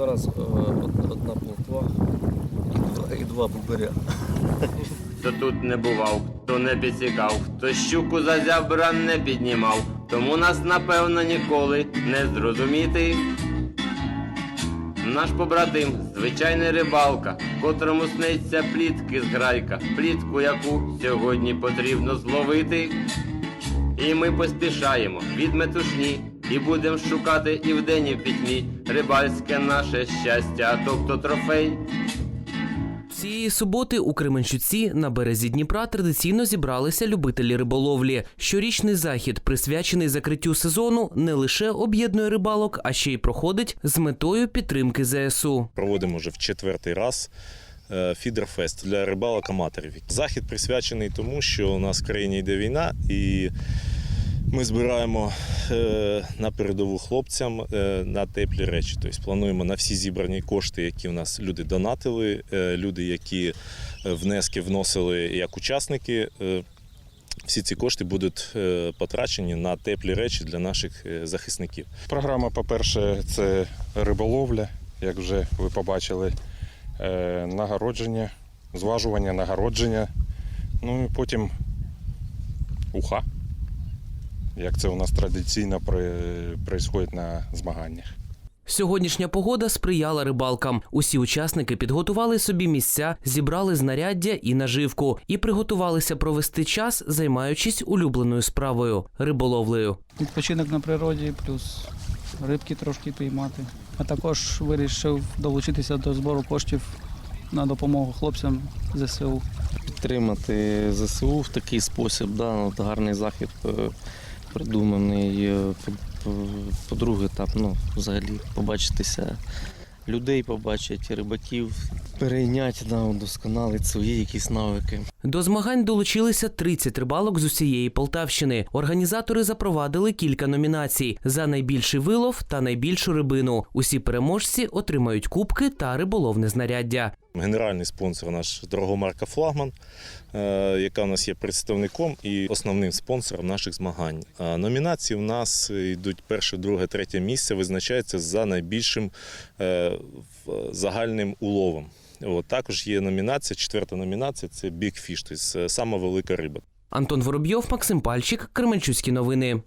Зараз е, одна плотва і два, бубиря. Хто тут не бував, хто не підсікав, хто щуку за зябра не піднімав, тому нас напевно ніколи не зрозуміти. Наш побратим, звичайний рибалка, котрому сниться плітки з грайка, плітку, яку сьогодні потрібно зловити. І ми поспішаємо від метушні, і будемо шукати і вдень, і в пітьмі рибальське наше щастя, тобто трофей. Цієї суботи у Кременчуці на березі Дніпра традиційно зібралися любителі риболовлі. Щорічний захід, присвячений закриттю сезону, не лише об'єднує рибалок, а ще й проходить з метою підтримки ЗСУ. Проводимо вже в четвертий раз е, фідерфест для рибалок-аматорів. Захід присвячений тому, що у нас в країні йде війна, і ми збираємо е, на передову хлопцям е, на теплі речі. Тобто плануємо на всі зібрані кошти, які у нас люди донатили, е, люди, які внески вносили як учасники. Всі ці кошти будуть потрачені на теплі речі для наших захисників. Програма, по-перше, це риболовля, як вже ви побачили, нагородження, зважування, нагородження. Ну і потім уха, як це у нас традиційно відбувається на змаганнях. Сьогоднішня погода сприяла рибалкам. Усі учасники підготували собі місця, зібрали знаряддя і наживку і приготувалися провести час, займаючись улюбленою справою риболовлею. Відпочинок на природі, плюс рибки трошки піймати. А також вирішив долучитися до збору коштів на допомогу хлопцям ЗСУ. підтримати ЗСУ в такий спосіб. Да, от гарний захід е, придуманий. Е, по- по- По-друге, там, ну, взагалі побачитися людей, побачити рибаків, перейняти, да, удосконалити свої якісь навики. До змагань долучилися 30 рибалок з усієї Полтавщини. Організатори запровадили кілька номінацій за найбільший вилов та найбільшу рибину. Усі переможці отримають кубки та риболовне знаряддя. Генеральний спонсор наш дорогомарка Флагман, е, яка у нас є представником і основним спонсором наших змагань. Номінації у нас йдуть перше, друге, третє місце, визначається за найбільшим е, загальним уловом. От, також є номінація, четверта номінація це Big Fish, тобто е, велика риба. Антон Воробйов, Максим Пальчик, Кременчуцькі новини.